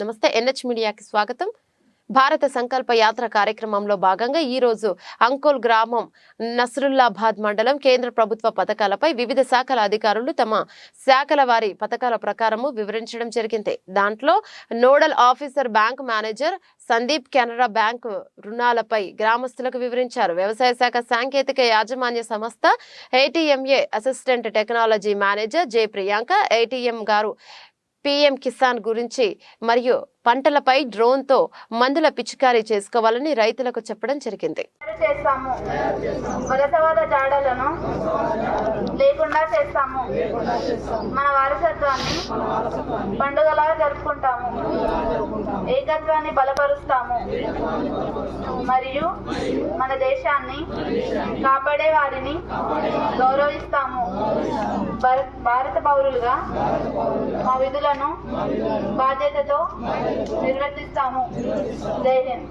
నమస్తే ఎన్హెచ్ మీడియాకి స్వాగతం. భారత సంకల్ప యాత్ర కార్యక్రమంలో భాగంగా ఈ రోజు అంకోల్ గ్రామం నస్రుల్లాబాద్ మండలం కేంద్ర ప్రభుత్వ పథకాలపై వివిధ శాఖల అధికారులు తమ శాఖల వారి పథకాల ప్రకారము వివరించడం జరిగింది. దాంట్లో nodal officer bank manager Sandeep Canara bank రుణాలపై గ్రామస్తులకు వివరించారు. వ్యవసాయ శాఖ సాంకేతిక యాజమాన్య సంస్థ ATMA assistant technology manager J Priyanka ATM గారు పిఎం కిసాన్ గురించి మరియు పంటలపై డ్రోన్తో మందుల పిచికారీ చేసుకోవాలని రైతులకు చెప్పడం జరిగింది. చేస్తాము. వలసవాద జాడలను లేకుండా చేస్తాము. మన వారసత్వాన్ని పండుగలా జరుపుకుంటాము. ఏకత్వాన్ని బలపరుస్తాము. మరియు మన దేశాన్ని కాపాడే వారిని గౌరవిస్తాము. భారత్ భారత పౌరులుగా మా విధులను బాధ్యతతో నిర్వర్తిస్తాము. జై హింద్.